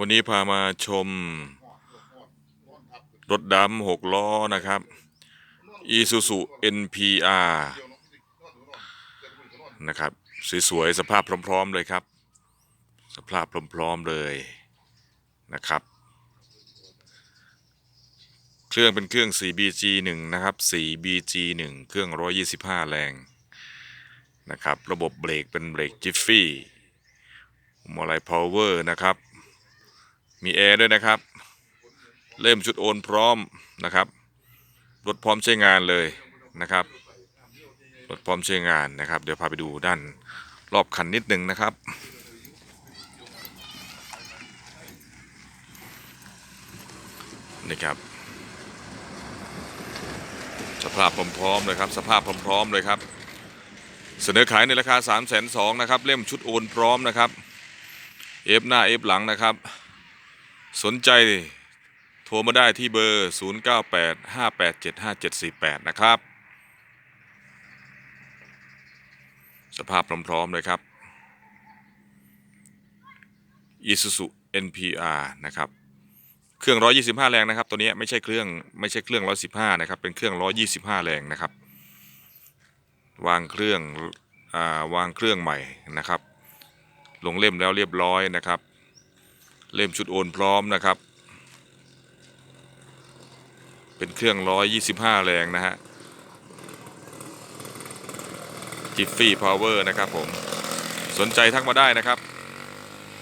วันนี้พามาชม รถดำหกล้อนะครับ Isuzu NPR นะครับ สวยๆ สภาพพร้อม ๆ เลยครับ สภาพพร้อม ๆ เลยนะครับ เครื่องเป็นเครื่อง 4BG1 นะครับ 4BG1 เครื่อง 125 แรงนะครับ ระบบเบรกเป็นเบรกจิฟฟี่มอลายพาวเวอร์นะครับ มีแอร์ด้วยนะครับเริ่มชุดโอนพร้อมนะครับ รถพร้อมใช้งานเลยนะครับ รถพร้อมใช้งานนะครับ เดี๋ยวพาไปดูด้านรอบคันนิดนึงนะครับนี่ครับ สภาพพร้อมๆเลยครับ สภาพพร้อมๆเลยครับ เสนอขายในราคา 3 2 0 0 0นะครับ เล่มชุดโอนพร้อมนะครับ เอฟหน้าเอฟหลังนะครับ สนใจโทรมาได้ที่เบอร์ 0985875748 นะครับ สภาพพร้อมๆเลยครับ Isuzu NPR นะครับ เครื่อง 125 แรงนะครับ ตัวนี้ไม่ใช่เครื่องไม่ใช่เครื่อง 115 นะครับ เป็นเครื่อง 125 แรงนะครับ วางเครื่องอวางเครื่องใหม่นะครับ ลงเล่มแล้วเรียบร้อยนะครับ เล่มชุดโอนพร้อมนะครับ เป็นเครื่อง 125 แรงนะฮะจิฟฟี่พาวเวอร์นะครับผม สนใจทักมาได้นะครับ